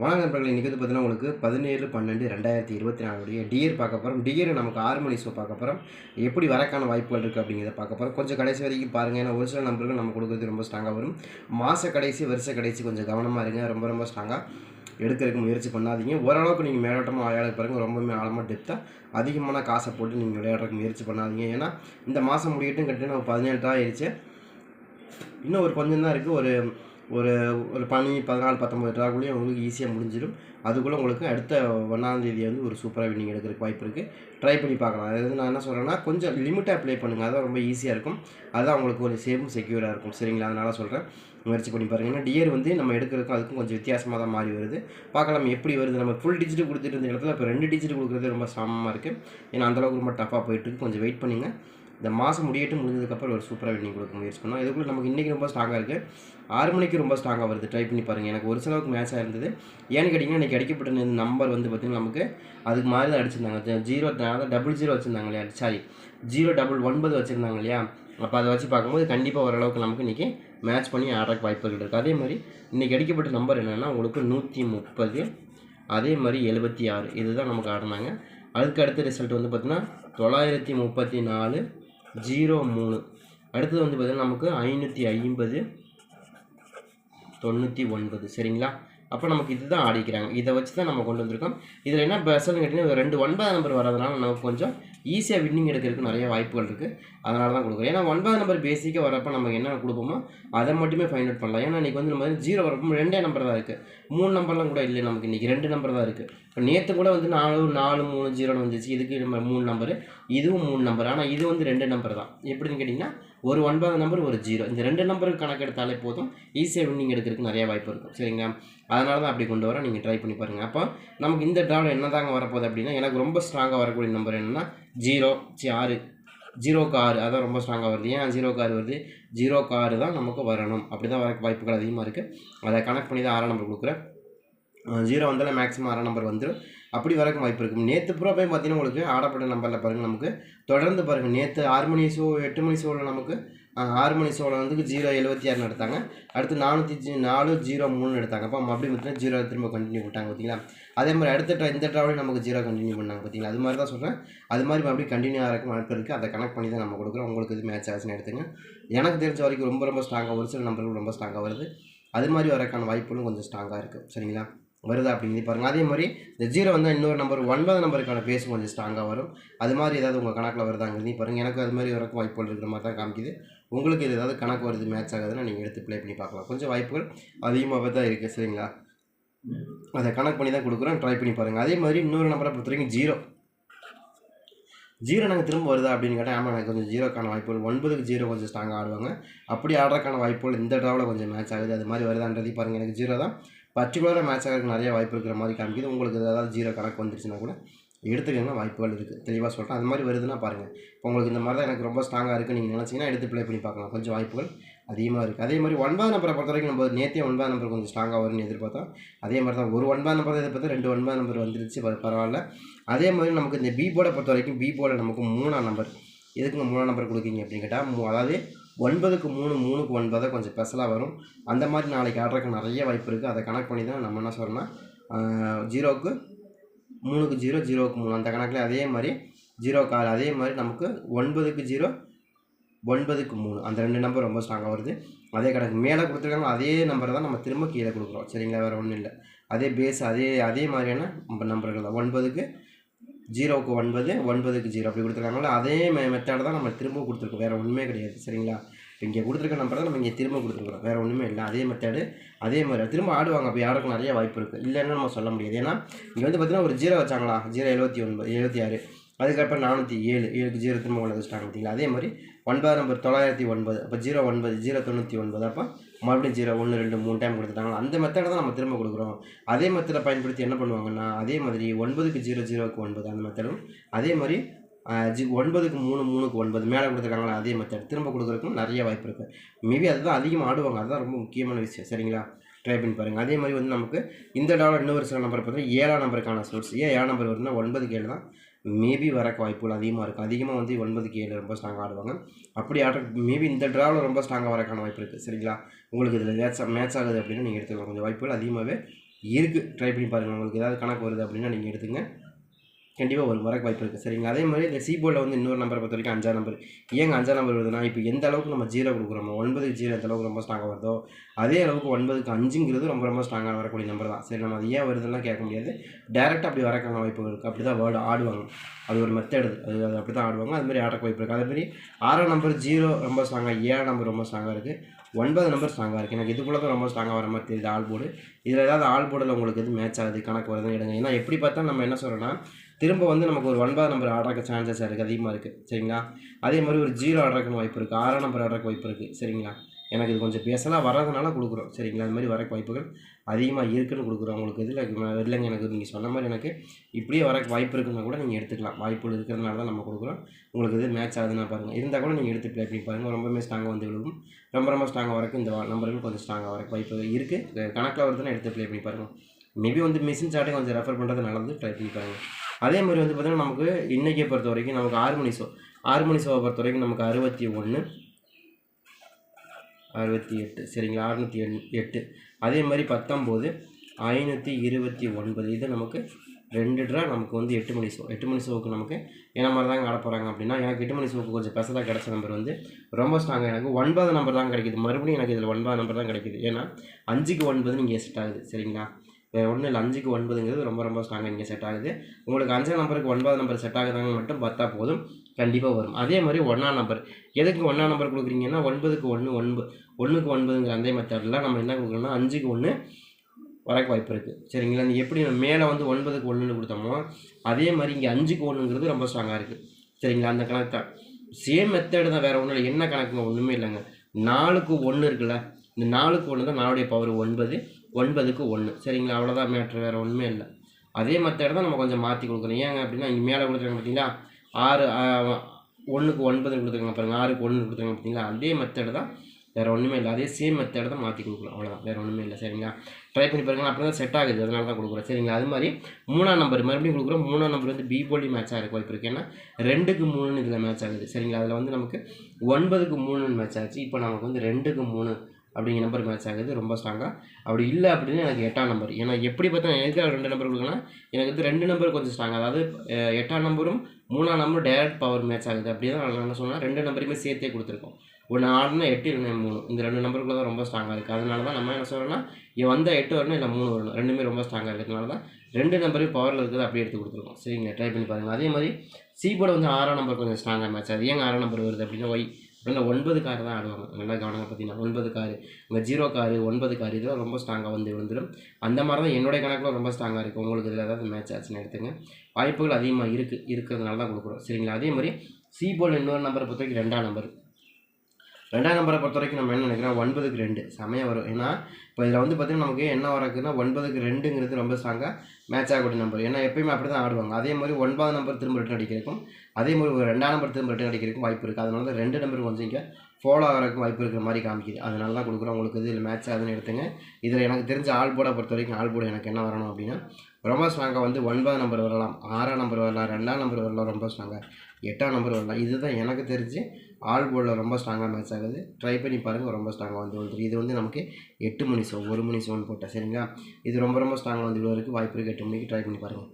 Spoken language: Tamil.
வணக்கம் நண்பர்கள் இன்றைக்கி வந்து பார்த்தீங்கன்னா உங்களுக்கு பதினேழு பன்னெண்டு ரெண்டாயிரத்தி இருபத்தி நாலுடைய டியர் பார்க்க போகிறோம் டியர் நமக்கு ஆறு மணி ஷோ பார்க்க போகிறோம் எப்படி வரக்கான வாய்ப்புகள் இருக்குது அப்படிங்கிறத பார்க்க போகிறோம் கொஞ்சம் கடைசி வரைக்கும் பாருங்கள் ஏன்னா ஒரு சில நம்பர்கள் நம்ம கொடுக்குறது ரொம்ப ஸ்ட்ராங்காக வரும். மாத கடைசி வருஷ கடைசி கொஞ்சம் கவனமாக இருங்க. ரொம்ப ரொம்ப ஸ்ட்ராங்காக எடுக்கிறதுக்கு முயற்சி பண்ணாதீங்க. ஓரளவுக்கு நீங்கள் மேலோட்டமாக விளையாட பாருங்கள் ரொம்பவுமே ஆழமாக டெப்த்தாக அதிகமான காசை போட்டு நீங்கள் விளையாடுறதுக்கு முயற்சி பண்ணாதீங்க. ஏன்னா இந்த மாதம் முடியட்டும் கட்டிட்டு நம்ம பதினெட்டு ஆயிடுச்சு. இன்னும் ஒரு கொஞ்சம் தான் இருக்குது ஒரு ஒரு ஒரு பனி பதினாலு பத்தொம்பது ட்ராக்குள்ளேயும் உங்களுக்கு ஈஸியாக முடிஞ்சிடும். அதுக்குள்ளே உங்களுக்கு அடுத்த ஒன்றாந்தேதி வந்து ஒரு சூப்பராக வின்னிங் எடுக்கிறதுக்கு வாய்ப்பு இருக்குது ட்ரை பண்ணி பார்க்கலாம். அதாவது நான் என்ன சொல்கிறேன்னா கொஞ்சம் லிமிட்டாக ப்ளே பண்ணுங்கள் அதான் ரொம்ப ஈஸியாக இருக்கும். அதுதான் உங்களுக்கு ஒரு சேஃபும் செக்யூராக இருக்கும். சரிங்களா? அதனால் சொல்கிறேன் முயற்சி பண்ணி பாருங்கள் ஏன்னா டியர் வந்து நம்ம எடுக்கிறதுக்கும் அதுக்கும் கொஞ்சம் வித்தியாசமாக தான் மாறி வருது. பார்க்கலாம் எப்படி வருது. நம்ம ஃபுல் டிஜிட் கொடுத்துட்டு இருந்த இடத்துல இப்போ ரெண்டு டிஜிட் கொடுக்குறது ரொம்ப சமமாக இருக்குது ஏன்னா அந்தளவுக்கு ரொம்ப டஃப்பாக போயிட்டுருக்கு கொஞ்சம் வெயிட் பண்ணுங்கள் இந்த மாதம் முடியட்டு முடிஞ்சதுக்கப்புறம் ஒரு சூப்பராக வின்னிங் கொடுக்க முயற்சி பண்ணோம். இதுக்குள்ளே நமக்கு இன்றைக்கி ரொம்ப ஸ்ட்ராங்காக இருக்குது ஆறு மணிக்கு ரொம்ப ஸ்ட்ராங்காக வருது. ட்ரை பண்ணி பாருங்கள் எனக்கு ஒரு சிலவுக்கு மேட்சாக இருந்தது. ஏன்னு கேட்டிங்கன்னா இன்றைக்கி அடிக்கப்பட்ட நம்பர் வந்து பார்த்திங்கன்னா நமக்கு அதுக்கு மாதிரி தான் அடிச்சிருந்தாங்க. ஜீரோ டபுள் ஜீரோ வச்சுருந்தாங்க இல்லையா? சாரி ஜீரோ டபுள் ஒன்பது வச்சுருந்தாங்க இல்லையா? அப்போ அதை வச்சு பார்க்கும்போது கண்டிப்பாக ஓரளவுக்கு நமக்கு இன்றைக்கி மேட்ச் பண்ணி ஆடுறக்கு வாய்ப்புகள் இருக்குது அதே மாதிரி இன்றைக்கி அடிக்கப்பட்ட நம்பர் என்னென்னா உங்களுக்கு நூற்றி முப்பது அதே மாதிரி எழுபத்தி ஆறு. இதுதான் நமக்கு ஆடினாங்க. அதுக்கு அடுத்த ரிசல்ட் வந்து பார்த்திங்கன்னா தொள்ளாயிரத்தி முப்பத்தி நாலு ஜீரோ மூணு. அடுத்தது வந்து பார்த்திங்கன்னா நமக்கு ஐநூற்றி ஐம்பது தொண்ணூற்றி ஒன்பது. சரிங்களா? அப்போ நமக்கு இதுதான் ஆடிக்கிறாங்க. இதை வச்சு தான் நம்ம கொண்டு வந்திருக்கோம். இதில் என்ன ஸ்பெஷல்னு கேட்டிங்கன்னா ரெண்டு ஒன்பதாம் நம்பர் வரதுனால நமக்கு கொஞ்சம் ஈஸியாக வின்னிங் எடுக்கிறதுக்கு நிறைய வாய்ப்புகள் இருக்குது அதனால தான் கொடுக்குறோம் ஏன்னா ஒன்பது நம்பர் பேசிக்காக வரப்போ நம்ம என்ன கொடுப்போமோ அதை மட்டுமே ஃபைண்ட் அவுட் பண்ணலாம். ஏன்னா இன்றைக்கி வந்து நம்ம ஜீரோ வரப்போ ரெண்டே நம்பர் தான் இருக்குது மூணு நம்பர்லாம் கூட இல்லை நமக்கு. இன்றைக்கி ரெண்டு நம்பர் தான் இருக்குது இப்போ நேற்று கூட வந்து நாலு நாலு மூணு ஜீரோன்னு வந்துச்சு. இதுக்கு நம்ம மூணு நம்பரு இதுவும் மூணு நம்பர் ஆனால் இது வந்து ரெண்டு நம்பர் தான். எப்படின்னு கேட்டிங்கன்னா ஒரு ஒன்பதாம் நம்பர் ஒரு ஜீரோ இந்த ரெண்டு நம்பருக்கு கணக்கெடுத்தாலே போதும். ஈஸியாக வின்னிங் எடுக்கிறதுக்கு நிறைய வாய்ப்பு இருக்கும். சரிங்களா? அதனால தான் அப்படி கொண்டு வரோம் நீங்கள் ட்ரை பண்ணி பாருங்கள் அப்போ நமக்கு இந்த ட்ராவில் என்ன தாங்க வரப்போகுது அப்படின்னா எனக்கு ரொம்ப ஸ்ட்ராங்காக வரக்கூடிய நம்பர் என்னென்னா ஜீரோ சி ஆறு. ஜீரோக்கு ஆறு. அதான் ரொம்ப ஸ்ட்ராங்காக வருது. ஏன் ஜீரோக்கு ஆறு வருது? ஜீரோக்கு ஆறு தான் நமக்கு வரணும். அப்படி தான் வர வாய்ப்புகள் அதிகமாக இருக்குது அதை கனெக்ட் பண்ணி தான் ஆறாம் நம்பர் கொடுக்குறேன். ஜீரோ வந்தாலும் மேக்ஸிமம் ஆறாம் நம்பர் வந்துடும் அப்படி வரக்கு வாய்ப்பு இருக்குது நேற்று பூரா போய் பார்த்தீங்கன்னா உங்களுக்கு ஆடப்பட்ட நம்பரில் பாருங்கள் நமக்கு. தொடர்ந்து பாருங்கள் நேற்று ஆறு மணி ஷோ எட்டு மணி ஷோவில் நமக்கு ஆறு மணி ஷோவில் வந்து ஜீரோ எழுபத்தி ஆறுன்னு எடுத்தாங்க. அடுத்து நானூற்றி ஜீ நாலு ஜீரோ மூணுன்னு எடுத்தாங்க. அப்போ அப்படி பார்த்தீங்கன்னா ஜீரோ திரும்ப கண்டினியூ பண்ணிட்டாங்க பார்த்தீங்களா அதே மாதிரி அடுத்த ட்ரா இந்த ட்ராவலையும் நமக்கு ஜீரோ கண்டினியூ பண்ணாங்க பார்த்தீங்களா அது மாதிரி தான் சொல்கிறேன் அது மாதிரி மறுபடியும் கண்டினியூ ஆகிறக்கு வாய்ப்பு இருக்குது அதை கனெக்ட் பண்ணி தான் நம்ம கொடுக்குறோம். உங்களுக்கு இது மேட்ச் ஆச்சுன்னு எடுத்துங்க. எனக்கு தெரிஞ்ச வரைக்கும் ரொம்ப ரொம்ப ஸ்ட்ராங்காக ஒரு சில நம்பர்கள் ரொம்ப ஸ்ட்ராங்காக வருது. அது மாதிரி வரக்கான வாய்ப்புகளும் கொஞ்சம் ஸ்ட்ராங்காக இருக்குது சரிங்களா? வருதா அப்படின்னு பாருங்கள் அதே மாதிரி இந்த ஜீரோ வந்து இன்னொரு நம்பர் ஒன்பது நம்பருக்கான பேஸ் கொஞ்சம் ஸ்ட்ராங்காக வரும். அது மாதிரி ஏதாவது உங்கள் கணக்கில் வருதாங்கிறது பாருங்கள் எனக்கு அது மாதிரி வரக்கும் வாய்ப்புகள் இருக்கிற மாதிரி தான் காமிக்குது. உங்களுக்கு இது ஏதாவது கணக்கு வருது மேட்ச் ஆகுதுன்னா நீங்கள் எடுத்து ப்ளே பண்ணி பார்க்கலாம். கொஞ்சம் வாய்ப்புகள் அதிகமாகவே தான் இருக்குது சரிங்களா? அதை கணக்கு பண்ணி தான் கொடுக்குறோம். ட்ரை பண்ணி பாருங்கள் அதே மாதிரி இன்னொரு நம்பரை பொறுத்த வரைக்கும் ஜீரோ. ஜீரோ நாங்கள் திரும்ப வருதா அப்படின்னு கேட்டால் ஆமாம் எனக்கு கொஞ்சம் ஜீரோக்கான வாய்ப்புகள். ஒன்பதுக்கு ஜீரோ கொஞ்சம் ஸ்ட்ராங்காக ஆடுவாங்க. அப்படி ஆடுறதுக்கான வாய்ப்புகள் இந்த ட்ராவில் கொஞ்சம் மேட்ச் ஆகுது. அது மாதிரி வருதான்றதையும் பாருங்கள் எனக்கு ஜீரோ தான். பர்டிகுலராக மேட்ச் ஆகிறதுக்கு நிறைய வாய்ப்பு இருக்கிற மாதிரி காமிக்குது. உங்களுக்கு ஏதாவது ஜீரோ கணக்கு வந்துருச்சுன்னா கூட எடுத்துக்கங்க வாய்ப்புகள் இருக்குது தெளிவாக சொல்கிறேன் அது மாதிரி வருதுன்னா பாருங்கள் இப்போ உங்களுக்கு இந்த மாதிரி தான் எனக்கு ரொம்ப ஸ்ட்ராங்காக இருக்குது நீங்கள் நினச்சிங்கன்னா எடுத்து ப்ளே பண்ணி பார்க்கலாம். கொஞ்சம் வாய்ப்புகள் அதிகமாக இருக்குது அதே மாதிரி ஒன்பது நம்பரை பொறுத்த வரைக்கும் நம்ம நேற்றே ஒன்பது நம்பர் கொஞ்சம் ஸ்ட்ராங்காக வரும்னு எதிர்பார்த்தோம். அதே மாதிரி தான் ஒரு ஒன்பது நம்பர் எதிர்பார்த்தா ரெண்டு ஒன்பது நம்பர் வந்துருச்சு. பரவாயில்ல. அதே மாதிரி நமக்கு இந்த பி போர்டை பொறுத்த வரைக்கும் பி போர்டை நமக்கு மூணாம் நம்பர் எதுக்குங்க மூணாம் நம்பர் கொடுக்குறீங்க அப்படின்னு கேட்டால் அதாவது ஒன்பதுக்கு மூணு மூணுக்கு ஒன்பதை கொஞ்சம் ஸ்பெஷலாக வரும். அந்த மாதிரி நாளைக்கு ஆடுறதுக்கு நிறைய வாய்ப்பு இருக்குது அதை கனெக்ட் பண்ணி தான் நம்ம என்ன சொல்கிறோம்னா ஜீரோவுக்கு மூணுக்கு ஜீரோ ஜீரோவுக்கு மூணு. அந்த கணக்கில் அதே மாதிரி ஜீரோ கால் அதே மாதிரி நமக்கு ஒன்பதுக்கு ஜீரோ ஒன்பதுக்கு மூணு. அந்த ரெண்டு நம்பர் ரொம்ப ஸ்ட்ராங்காக வருது. அதே கணக்கு மேலே கொடுத்துருக்காங்க அதே நம்பரை தான் நம்ம திரும்ப கீழே கொடுக்குறோம். சரிங்களா? வேறு ஒன்றும் இல்லை. அதே பேஸ் அதே அதே மாதிரியான நம்பர்கள் தான். ஒன்பதுக்கு ஜீரோவுக்கு ஒன்பது ஒன்பதுக்கு ஜீரோ. அப்படி கொடுத்துருக்காங்களா அதே மெ மெத்தட் தான் நம்ம திரும்ப கொடுத்துருக்கோம். வேறு ஒன்றுமே கிடையாது. சரிங்களா? இப்போ இங்கே கொடுத்துருக்க நம்பர் தான் நம்ம இங்கே திரும்ப கொடுத்துருக்குறோம். வேறு ஒன்றுமே இல்லை. அதே மெத்தடு அதே மாதிரி. திரும்ப ஆடுவாங்க. அப்போ யாருக்கும் நிறைய வாய்ப்பு இருக்குது இல்லைன்னு நம்ம சொல்ல முடியாது. ஏன்னா இங்கே வந்து பார்த்தீங்கன்னா ஒரு ஜீரோ வச்சாங்களா? ஜீரோ எழுபத்தி ஒன்பது எழுபத்தி ஆறு. அதுக்கப்புறம் நானூற்றி ஏழு ஏழுக்கு ஜீரோ திரும்ப கொண்டு வச்சுட்டாங்க பார்த்தீங்களா அதே மாதிரி ஒன்பது நம்பர் தொள்ளாயிரத்தி ஒன்பது அப்போ ஜீரோ ஒன்பது ஜீரோ தொண்ணூற்றி ஒன்பது. அப்போ மறுபடியும் ஜீரோ ஒன்று ரெண்டு மூணு டைம் கொடுத்துட்டாங்க. அந்த மெத்தடை தான் நம்ம திரும்ப கொடுக்குறோம். அதே மெத்தடை பயன்படுத்தி என்ன பண்ணுவாங்கன்னா அதே மாதிரி ஒன்பதுக்கு ஜீரோ ஜீரோக்கு ஒன்பது அந்த மெத்தடும் அதே மாதிரி ஜி ஒன்பதுக்கு மூணு மூணுக்கு ஒன்பது மேலே கொடுத்துருக்காங்களா அதே மெத்தட் திரும்ப கொடுக்குறதுக்கும் நிறைய வாய்ப்பு இருக்குது மேபி அதுதான் அதிகமாக ஆடுவாங்க. அதுதான் ரொம்ப முக்கியமான விஷயம். சரிங்களா? ட்ரை பண்ணி பாருங்கள் அதே மாதிரி வந்து நமக்கு இந்த டாலர் இன்னொரு சில நம்பர் பார்த்தீங்கன்னா ஏழாம் நம்பருக்கான சோர்ஸ் ஏன் ஏழாம் நம்பர் வருதுன்னா ஒன்பதுக்கு ஏழு தான். மேபி வரக்கு வாய்ப்புகள் அதிகமாக இருக்கும் அதிகமாக வந்து ஒன்பதுக்கு ஏழு ரொம்ப ஸ்ட்ராங்காக ஆடுவாங்க. அப்படி ஆடுற மேபி இந்த ட்ராவில் ரொம்ப ஸ்ட்ராங்காக வரக்கான வாய்ப்பு இருக்குது சரிங்களா? உங்களுக்கு இதில் மேட்ச் மேட்ச் ஆகுது அப்படின்னா நீங்கள் எடுத்துக்கலாம். கொஞ்சம் வாய்ப்புகள் அதிகமாகவே இருக்குது ட்ரை பண்ணி பாருங்கள் உங்களுக்கு ஏதாவது கணக்கு வருது அப்படின்னா நீங்கள் எடுத்துங்க. கண்டிப்பாக ஒரு வரக்கு வாய்ப்பு இருக்குது சரிங்களா அதே மாதிரி இந்த சிபோர்டில் வந்து இன்னொரு நம்பரை பொறுத்த வரைக்கும் அஞ்சாம் நம்பர் ஏங்க அஞ்சாம் நம்பர் வருதுன்னா இப்போ எந்த அளவுக்கு நம்ம ஜீரோ கொடுக்குறோமோ ஒன்பது ஜீரோ எந்த அளவுக்கு ரொம்ப ஸ்ட்ராங்காக வருதோ அதே அளவுக்கு ஒன்பதுக்கு அஞ்சுங்கிறது ரொம்ப ரொம்ப ஸ்ட்ராங்காக வரக்கூடிய நம்பர் தான். சரி நம்ம அது ஏன் வருதுன்னா கேட்க முடியாது. டேரெக்டாக அப்படி வரக்கான வாய்ப்பு இருக்குது அப்படி தான் வேர்டு ஆடுவாங்க. அது ஒரு மெத்தடு அது. அது அப்படி தான் ஆடுவாங்க. அதுமாரி ஆடக்கு வாய்ப்பு இருக்குது அதேமாரி ஆறாம் நம்பர் ஜீரோ ரொம்ப ஸ்ட்ராங்காக ஏழாம் நம்பர் ரொம்ப ஸ்ட்ராங்காக இருக்குது ஒன்பது நம்பர் ஸ்ட்ராங்காக இருக்குது எனக்கு இதுக்குள்ளே தான் ரொம்ப ஸ்ட்ராங்காக வர மாதிரி தெரியுது ஆள் போர்டு இதில் ஏதாவது ஆள் போர்டில் உங்களுக்கு எது மேட்ச் ஆகுது கணக்கு வருதுன்னு எடுங்க. ஏன்னா எப்படி பார்த்தா நம்ம என்ன சொல்கிறோன்னா திரும்ப வந்து நமக்கு ஒரு ஒன்பது நம்பர் ஆர்டருக்கு சான்சஸ் இருக்குது அதிகமாக இருக்குது சரிங்களா? அதே மாதிரி ஒரு ஜீரோ ஆடுறக்கு வாய்ப்பு இருக்குது ஆறாம் நம்பர் ஆடுறக்கு வாய்ப்பு இருக்குது சரிங்களா? எனக்கு இது கொஞ்சம் பேசலாம் வர்றதுனால கொடுக்குறோம். சரிங்களா? அது மாதிரி வரக்கு வாய்ப்புகள் அதிகமாக இருக்குன்னு கொடுக்குறோம் உங்களுக்கு இதில் இல்லைங்க எனக்கு நீங்கள் சொன்ன மாதிரி எனக்கு இப்படியே வரக்கு வாய்ப்பு இருக்குன்னா கூட நீங்கள் எடுத்துக்கலாம். வாய்ப்பு இருக்கிறதுனால தான் நம்ம கொடுக்குறோம். உங்களுக்கு இது மேட்ச் ஆகுதுன்னா பாருங்கள் இருந்தால் கூட நீங்கள் எடுத்து ப்ளே பண்ணி பாருங்கள் ரொம்பவே ஸ்ட்ராங்காக வந்து விழுகும். ரொம்ப ரொம்ப ஸ்ட்ராங்காக வரக்கு இந்த நம்பர்கள் கொஞ்சம் ஸ்ட்ராங்காக வர வாய்ப்பு இருக்குது கணக்கில் வருதுன்னா எடுத்து ப்ளே பண்ணி பாருங்கள் மேபி வந்து மிஷின் சார்ட்டை கொஞ்சம் ரெஃபர் பண்ணுறது நல்லது. ட்ரை பண்ணி பாருங்கள் அதே மாதிரி வந்து பார்த்திங்கன்னா நமக்கு இன்றைக்கே பொறுத்த வரைக்கும் நமக்கு ஆறு மணி ஷோ ஆறு மணி ஷோவை பொறுத்த வரைக்கும் நமக்கு அறுபத்தி ஒன்று அறுபத்தி எட்டு சரிங்களா? அறுநூற்றி எண் எட்டு. அதே மாதிரி பத்தொம்போது ஐநூற்றி இருபத்தி ஒன்பது. இது நமக்கு ரெண்டு ட்ரா நமக்கு வந்து எட்டு மணி ஷோ எட்டு மணி ஷோவுக்கு நமக்கு என்ன மாதிரி தாங்க ஆட போகிறாங்க அப்படின்னா எனக்கு எட்டு மணி ஷோவுக்கு கொஞ்சம் ஸ்பெஷலாக கிடச்ச நம்பர் வந்து ரொம்ப ஸ்ட்ராங்காக எனக்கு ஒன்பது நம்பர் தான் கிடைக்குது. மறுபடியும் எனக்கு இதில் ஒன்பது நம்பர் தான் கிடைக்குது. ஏன்னா அஞ்சுக்கு ஒன்பது நீங்கள் செட் ஆகுது. சரிங்களா? வேறு ஒன்றும் இல்லை. அஞ்சுக்கு ஒன்பதுங்கிறது ரொம்ப ரொம்ப ஸ்ட்ராங்காக இங்கே செட் ஆகுது. உங்களுக்கு அஞ்சாம் நம்பருக்கு ஒன்பது நம்பர் செட் ஆகுதாங்க மட்டும் பார்த்தா போதும். கண்டிப்பாக வரும். அதே மாதிரி ஒன்றாம் நம்பர் எதுக்கு ஒன்றாம் நம்பர் கொடுக்குறீங்கன்னா ஒன்பதுக்கு ஒன்று ஒன்பது ஒன்றுக்கு ஒன்பதுங்கிற அந்த மெத்தடில் நம்ம என்ன கொடுக்குறோம்னா அஞ்சுக்கு ஒன்று வரக்கு வாய்ப்பு இருக்குது சரிங்களா? நீங்கள் எப்படி நம்ம மேலே வந்து ஒன்பதுக்கு ஒன்றுன்னு கொடுத்தோமோ அதே மாதிரி இங்கே அஞ்சுக்கு ஒன்றுங்கிறது ரொம்ப ஸ்ட்ராங்காக இருக்குது சரிங்களா? அந்த கணக்கு தான். சேம் மெத்தடு தான் வேறு ஒன்றும் இல்லை. என்ன கணக்குங்க? ஒன்றுமே இல்லைங்க. நாலுக்கு ஒன்று இருக்குல்ல? இந்த நாலுக்கு ஒன்று தான் நாலுடைய பவர் ஒன்பது ஒன்பதுக்கு ஒன்று சரிங்களா? அவ்வளோதான் மேட்ரு வேறு ஒன்றுமே இல்லை. அதே மெத்தட் தான் நம்ம கொஞ்சம் மாற்றி கொடுக்குறோம் ஏங்க அப்படின்னா இங்கே மேலே கொடுத்துருக்காங்க பார்த்தீங்களா ஆறு ஒன்றுக்கு ஒன்பது கொடுத்துருக்காங்க பாருங்கள் ஆறுக்கு ஒன்று கொடுத்துருக்காங்க பார்த்தீங்களா? அதே மெத்தடு தான் வேறு ஒன்றுமே இல்லை. அதே சேம் மெத்தடை தான் மாற்றி கொடுக்குறோம் அவ்வளோதான் வேறு ஒன்றுமே இல்லை. சரிங்களா? ட்ரை பண்ணி பாருங்க அப்படி தான் செட் ஆகுது. அதனால தான் கொடுக்குறோம் சரிங்களா? அது மாதிரி மூணாம் நம்பர் மறுபடியும் கொடுக்குறோம். மூணாம் நம்பர் வந்து பி போலி மேட்ச் ஆகிருக்கு வாய்ப்பு இருக்குது ஏன்னா ரெண்டுக்கு மூணுன்னு இதில் மேட்ச் ஆகுது. சரிங்களா? அதில் வந்து நமக்கு ஒன்பதுக்கு மூணுன்னு மேட்ச் ஆச்சு. இப்போ நமக்கு வந்து ரெண்டுக்கு மூணு அப்படிங்கிற நம்பர் மேட்ச் ஆகுது ரொம்ப ஸ்ட்ராங்காக அப்படி இல்லை அப்படின்னு எனக்கு எட்டாம் நம்பர் ஏன்னா எப்படி பார்த்தா எனக்கு ரெண்டு நம்பர் கொடுக்கலாம் எனக்கு வந்து ரெண்டு நம்பர் கொஞ்சம் ஸ்ட்ராங் அதாவது எட்டாம் நம்பரும் மூணாம் நம்பரும் டேரக்ட் பவர் மேட்ச் ஆகுது. அப்படி தான் நான் என்ன சொன்னால் ரெண்டு நம்பரையுமே சேர்த்தே கொடுத்துருக்கோம். ஒன்று ஆறுனா எட்டு இல்லைன்னா மூணு. இந்த ரெண்டு நம்பருக்குள்ள தான் ரொம்ப ஸ்ட்ராங்காக இருக்குது அதனால தான் நம்ம என்ன சொல்கிறோன்னா இவன் வந்தால் எட்டு வரணும் இல்லை மூணு வரணும். ரெண்டுமே ரொம்ப ஸ்ட்ராங்காக இருக்கிறதுனால தான் ரெண்டு நம்பரையும் பவரில் இருக்கிறது அப்படியே எடுத்து கொடுத்துருக்கோம். சரிங்க ட்ரை பண்ணி பாருங்கள் அதே மாதிரி சி போர்டு வந்து ஆறாம் நம்பர் கொஞ்சம் ஸ்ட்ராங்காக மேட்ச் அது ஏன் ஆறாம் நம்பர் வருது அப்படின்னா ஒய் இல்லை ஒன்பது கார் தான் ஆடுவாங்க. நல்லா கவனங்க பார்த்தீங்கன்னா ஒன்பது காரு உங்கள் ஜீரோ காரு ஒன்பது கார் இதெல்லாம் ரொம்ப ஸ்ட்ராங்காக வந்து விழுந்துடும் அந்த மாதிரி தான் என்னுடைய கணக்கில் ரொம்ப ஸ்ட்ராங்காக இருக்குது உங்களுக்கு இதில் ஏதாவது மேட்ச் ஆச்சுன்னு எடுத்துங்க. வாய்ப்புகள் அதிகமாக இருக்குது இருக்கிறதுனால தான் கொடுக்குறோம். சரிங்களா? அதே மாதிரி சி போல் இன்னொரு நம்பரை பொறுத்த வரைக்கும் ரெண்டாம் நம்பர் ரெண்டாம் நம்பரை பொறுத்த வரைக்கும் நம்ம என்ன நினைக்கிறோம்? ஒன்பதுக்கு ரெண்டு. செமையாக வரும். ஏன்னா இப்போ இதில் வந்து பார்த்திங்கன்னா நமக்கு என்ன வரக்குன்னா ஒன்பதுக்கு ரெண்டுங்கிறது ரொம்ப ஸ்ட்ராங்காக மேட்ச் ஆகக்கூடிய நம்பர் ஏன்னா எப்பயுமே அப்படி தான் ஆடுவாங்க. அதே மாதிரி ஒன்பதாம் நம்பர் திரும்ப ரிட்டன் அடிக்கிறதுக்கும் அதே மாதிரி ஒரு ரெண்டாம் நம்பர் திரும்ப ரிட்டன் அடிக்கிறதுக்கும் வாய்ப்பு இருக்குது அதனால தான் ரெண்டு நம்பர் கொஞ்சம் இங்கே ஃபாலோ ஆகிறதுக்கு வாய்ப்பு இருக்கிற மாதிரி காமிக்குது. அதனால தான் கொடுக்குறோம். உங்களுக்கு இதில் மேட்ச் ஆகுதுன்னு எடுத்துங்க. இதில் எனக்கு தெரிஞ்ச ஆள் போட பொறுத்த வரைக்கும் ஆள் போட எனக்கு என்ன வரணும் அப்படின்னா ரொம்ப ஸ்ட்ராங்காக வந்து ஒன்பதாம் நம்பர் வரலாம் ஆறாம் நம்பர் வரலாம் ரெண்டாம் நம்பர் வரலாம் ரொம்ப ஸ்ட்ராங்காக எட்டாம் நம்பர் வரலாம். இதுதான் எனக்கு தெரிஞ்சு ஆல் போர்டில் ரொம்ப ஸ்ட்ராங்காக மேட்ச் ஆகுது. ட்ரை பண்ணி பாருங்கள் ரொம்ப ஸ்ட்ராங்காக வந்து விழுது இது வந்து நமக்கு எட்டு மணி சோ ஒரு மணி ஷோன்னு போட்டேன் சரிங்களா? இது ரொம்ப ரொம்ப ஸ்ட்ராங்காக வந்து விழுவதற்கு வாய்ப்பு இருக்குது எட்டு மணிக்கு ட்ரை பண்ணி பாருங்கள்